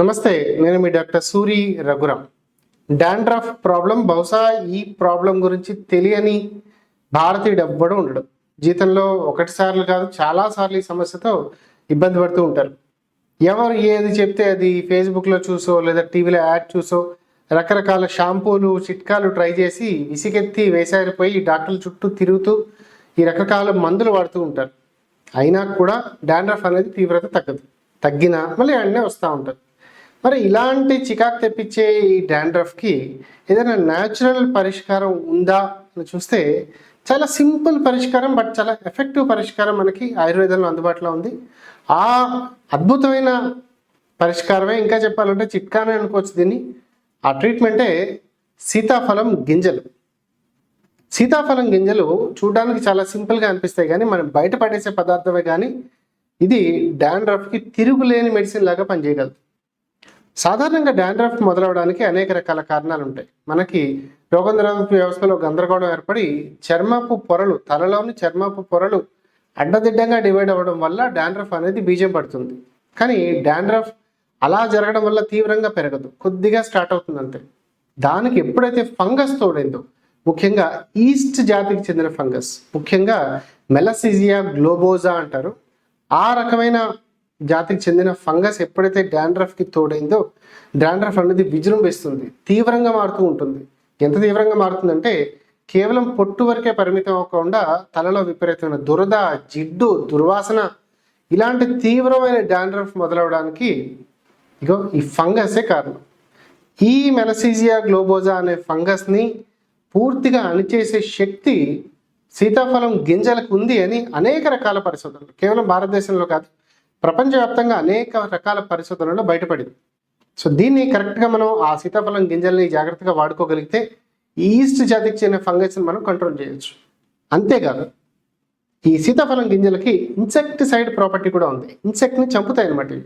నమస్తే నేను మీ doctor Suri Raghuram. Dandruff problem బహుశా ఈ ప్రాబ్లం గురించి తెలియని భారతీయుడు ఎవ్వడం ఉండడు. జీతంలో ఒకటి సార్లు కాదు చాలా సార్లు ఈ సమస్యతో ఇబ్బంది పడుతూ ఉంటారు. ఎవరు ఏది చెప్తే అది ఫేస్బుక్లో చూసో లేదా టీవీలో యాడ్ చూసో రకరకాల షాంపూలు చిట్కాలు ట్రై చేసి విసిగెత్తి వేసారిపోయి డాక్టర్ల చుట్టూ తిరుగుతూ ఈ రకరకాల మందులు వాడుతూ ఉంటారు. అయినా కూడా డాండ్రఫ్ అనేది తీవ్రత తగ్గదు. తగ్గినా మళ్ళీ అన్నీ వస్తూ ఉంటారు. మరి ఇలాంటి చికాకు తెప్పించే ఈ డాండ్రఫ్కి ఏదైనా న్యాచురల్ పరిష్కారం ఉందా అని చూస్తే చాలా సింపుల్ పరిష్కారం బట్ చాలా ఎఫెక్టివ్ పరిష్కారం మనకి ఆయుర్వేదంలో అందుబాటులో ఉంది. ఆ అద్భుతమైన పరిష్కారమే ఇంకా చెప్పాలంటే చిట్కానే అనుకోవచ్చు దీన్ని. ఆ ట్రీట్మెంటే సీతాఫలం గింజలు. సీతాఫలం గింజలు చూడడానికి చాలా సింపుల్గా అనిపిస్తాయి కానీ మనం బయట పడేసే పదార్థమే కానీ ఇది డాండ్రఫ్కి తిరుగులేని మెడిసిన్ లాగా పనిచేయగలదు. సాధారణంగా డాండ్రఫ్ మొదలవడానికి అనేక రకాల కారణాలు ఉంటాయి మనకి రోగనిరోధక వ్యవస్థలో గందరగోళం ఏర్పడి చర్మపు పొరలు తలలోని చర్మపు పొరలు అడ్డదిడ్డంగా డివైడ్ అవ్వడం వల్ల డాండ్రఫ్ అనేది బీజం పడుతుంది. కానీ డాండ్రఫ్ అలా జరగడం వల్ల తీవ్రంగా పెరగదు. కొద్దిగా స్టార్ట్ అవుతుంది అంతే. దానికి ఎప్పుడైతే ఫంగస్ తోడైందో ముఖ్యంగా ఈస్ట్ జాతికి చెందిన ఫంగస్ ముఖ్యంగా మెలసిజియా గ్లోబోజా అంటారు. ఆ రకమైన జాతికి చెందిన ఫంగస్ ఎప్పుడైతే డాండ్రఫ్కి తోడైందో డాండ్రఫ్ అనేది విజృంభిస్తుంది తీవ్రంగా మారుతూ ఉంటుంది. ఎంత తీవ్రంగా మారుతుందంటే కేవలం పొట్టు వరకే పరిమితం అవ్వకుండా తలలో విపరీతమైన దురద జిడ్డు దుర్వాసన ఇలాంటి తీవ్రమైన డాండ్రఫ్ మొదలవడానికి ఇగో ఈ ఫంగసే కారణం. ఈ మెలసీజియా గ్లోబోజా అనే ఫంగస్ని పూర్తిగా అణిచేసే శక్తి సీతాఫలం గింజలకు ఉంది అని అనేక రకాల పరిశోధనలు కేవలం భారతదేశంలో కాదు ప్రపంచవ్యాప్తంగా అనేక రకాల పరిశోధనలు బయటపడింది. సో దీన్ని కరెక్ట్గా మనం ఆ సీతాఫలం గింజల్ని జాగ్రత్తగా వాడుకోగలిగితే ఈస్ట్ జాతికి చెందిన ఫంగస్ని మనం కంట్రోల్ చేయొచ్చు. అంతేకాదు ఈ సీతాఫలం గింజలకి ఇన్సెక్టిసైడ్ ప్రాపర్టీ కూడా ఉంది. ఇన్సెక్ట్ని చంపుతాయి అనమాట ఇవి.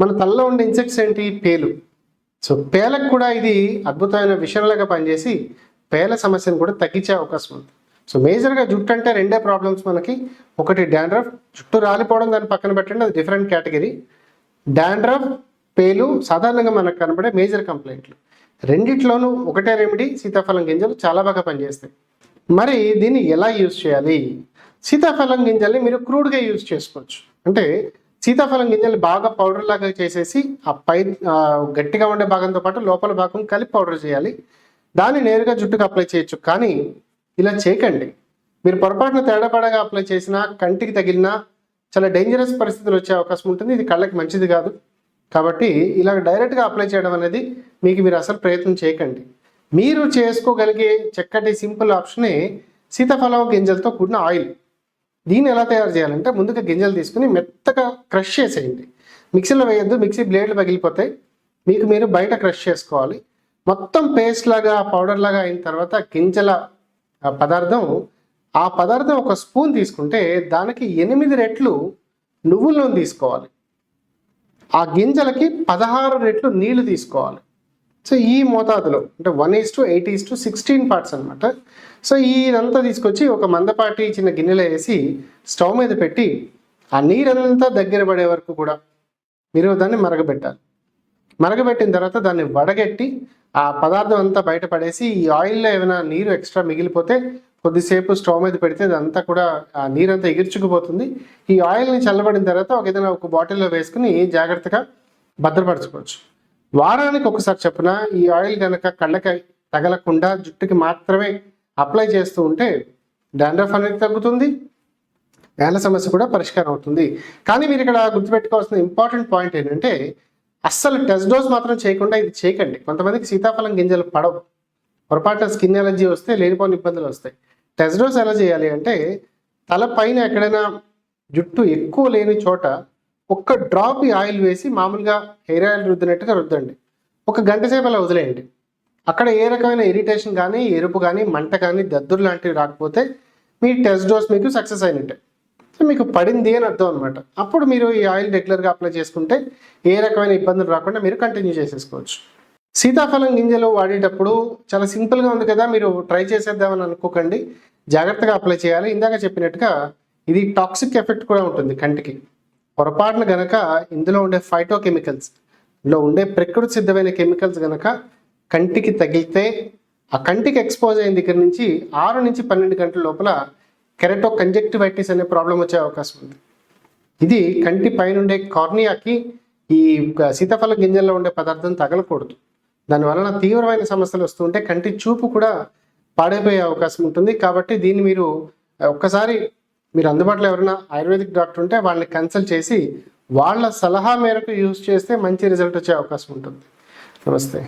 మన తలలో ఉండే ఇన్సెక్ట్స్ ఏంటి? పేలు. సో పేలకు కూడా ఇది అద్భుతమైన విషయంలాగా పనిచేసి పేల సమస్యను కూడా తగ్గించే అవకాశం ఉంది. సో మేజర్గా జుట్టు అంటే రెండే ప్రాబ్లమ్స్ మనకి. ఒకటి డాండ్రఫ్. జుట్టు రాలిపోవడం దాన్ని పక్కన పెట్టండి అది డిఫరెంట్ కేటగిరీ. డాండ్రఫ్ పేలు సాధారణంగా మనకు కనబడే మేజర్ కంప్లైంట్లు. రెండిట్లోనూ ఒకటే రెమెడీ సీతాఫలం గింజలు చాలా బాగా పనిచేస్తాయి. మరి దీన్ని ఎలా యూజ్ చేయాలి? సీతాఫలం గింజల్ని మీరు క్రూడ్గా యూజ్ చేసుకోవచ్చు. అంటే సీతాఫలం గింజలు బాగా పౌడర్ లాగా చేసేసి ఆ పై గట్టిగా ఉండే భాగంతో పాటు లోపల భాగం కలిపి పౌడర్ చేయాలి. దాన్ని నేరుగా జుట్టుకు అప్లై చేయొచ్చు. కానీ ఇలా చేయకండి. మీరు పొరపాటున తేడాపడగా అప్లై చేసినా కంటికి తగిలినా చాలా డేంజరస్ పరిస్థితులు వచ్చే అవకాశం ఉంటుంది. ఇది కళ్ళకి మంచిది కాదు. కాబట్టి ఇలా డైరెక్ట్గా అప్లై చేయడం అనేది మీకు మీరు అసలు ప్రయత్నం చేయకండి. మీరు చేసుకోగలిగే చక్కటి సింపుల్ ఆప్షనే సీతాఫలం గింజలతో కూడిన ఆయిల్. దీన్ని ఎలా తయారు చేయాలంటే ముందుగా గింజలు తీసుకుని మెత్తగా క్రష్ చేసేయండి. మిక్సీలో వేయద్దు. మిక్సీ బ్లేడ్లు పగిలిపోతాయి. మీకు మీరు బయట క్రష్ చేసుకోవాలి. మొత్తం పేస్ట్ లాగా పౌడర్ లాగా అయిన తర్వాత గింజల పదార్థం ఆ పదార్థం ఒక స్పూన్ తీసుకుంటే దానికి ఎనిమిది రెట్లు నువ్వుల నూనె తీసుకోవాలి. ఆ గింజలకి పదహారు రెట్లు నీళ్ళు తీసుకోవాలి. సో ఈ మోతాదులో అంటే one is to eight is to sixteen parts అనమాట సో ఇదంతా తీసుకొచ్చి ఒక మందపాటి చిన్న గిన్నెలో వేసి స్టవ్ మీద పెట్టి ఆ నీరంతా దగ్గర పడే వరకు కూడా మీరు దాన్ని మరగబెట్టాలి. మరగబెట్టిన తర్వాత దాన్ని వడగట్టి ఆ పదార్థం అంతా బయటపడేసి ఈ ఆయిల్లో ఏమైనా నీరు ఎక్స్ట్రా మిగిలిపోతే కొద్దిసేపు స్టవ్ మీద పెడితే అదంతా కూడా ఆ నీరంతా ఎగిర్చుకుపోతుంది. ఈ ఆయిల్ని చల్లబడిన తర్వాత ఒక ఏదైనా ఒక బాటిల్లో వేసుకుని జాగ్రత్తగా భద్రపరచుకోవచ్చు. వారానికి ఒకసారి చెప్పిన ఈ ఆయిల్ కనుక కళ్ళకి తగలకుండా జుట్టుకి మాత్రమే అప్లై చేస్తూ ఉంటే డాండ్రఫ్ అనేది తగ్గుతుంది. వేల సమస్య కూడా పరిష్కారం అవుతుంది. కానీ మీరు ఇక్కడ గుర్తుపెట్టుకోవాల్సిన ఇంపార్టెంట్ పాయింట్ ఏంటంటే అస్సలు టెస్ట్ డోస్ మాత్రం చేయకుండా ఇది చేయకండి. కొంతమందికి సీతాఫలం గింజలు పడవు. పొరపాటున స్కిన్ ఎలర్జీ వస్తే లేనిపోని ఇబ్బందులు వస్తాయి. టెస్ట్ డోస్ ఎలా చేయాలి అంటే తల పైన ఎక్కడైనా జుట్టు ఎక్కువ లేని చోట ఒక్క డ్రాప్ ఆయిల్ వేసి మామూలుగా హెయిర్ ఆయిల్ రుద్దినట్టుగా రుద్దండి. ఒక గంట సేపు అలా వదిలేయండి. అక్కడ ఏ రకమైన ఇరిటేషన్ కానీ ఎరుపు కానీ మంట కానీ దద్దురు లాంటివి రాకపోతే మీ టెస్ట్ డోస్ మీకు సక్సెస్ అయినట్టే. మీకు పడింది అని అర్థం అనమాట అప్పుడు మీరు ఈ ఆయిల్ రెగ్యులర్గా అప్లై చేసుకుంటే ఏ రకమైన ఇబ్బందులు రాకుండా మీరు కంటిన్యూ చేసేసుకోవచ్చు. సీతాఫలం గింజలు వాడేటప్పుడు చాలా సింపుల్గా ఉంది కదా మీరు ట్రై చేసేద్దామని అనుకోకండి. జాగ్రత్తగా అప్లై చేయాలి. ఇందాక చెప్పినట్టుగా ఇది టాక్సిక్ ఎఫెక్ట్ కూడా ఉంటుంది కంటికి. పొరపాటున గనక ఇందులో ఉండే ఫైటో కెమికల్స్లో ఉండే ప్రకృతి సిద్ధమైన కెమికల్స్ గనక కంటికి తగిలితే ఆ కంటికి ఎక్స్పోజ్ అయిన దగ్గర నుంచి ఆరు నుంచి పన్నెండు గంటల లోపల కెరటో కంజెక్టివైటిస్ అనే ప్రాబ్లం వచ్చే అవకాశం ఉంది. ఇది కంటి పైన ఉండే కార్నియాకి ఈ సీతాఫల గింజల్లో ఉండే పదార్థం తగలకూడదు. దానివలన తీవ్రమైన సమస్యలు వస్తుంటే కంటి చూపు కూడా పాడైపోయే అవకాశం ఉంటుంది. కాబట్టి దీన్ని మీరు ఒక్కసారి మీరు అందుబాటులో ఎవరైనా ఆయుర్వేదిక్ డాక్టర్ ఉంటే వాళ్ళని కన్సల్ట్ చేసి వాళ్ళ సలహా మేరకు యూజ్ చేస్తే మంచి రిజల్ట్ వచ్చే అవకాశం ఉంటుంది. నమస్తే.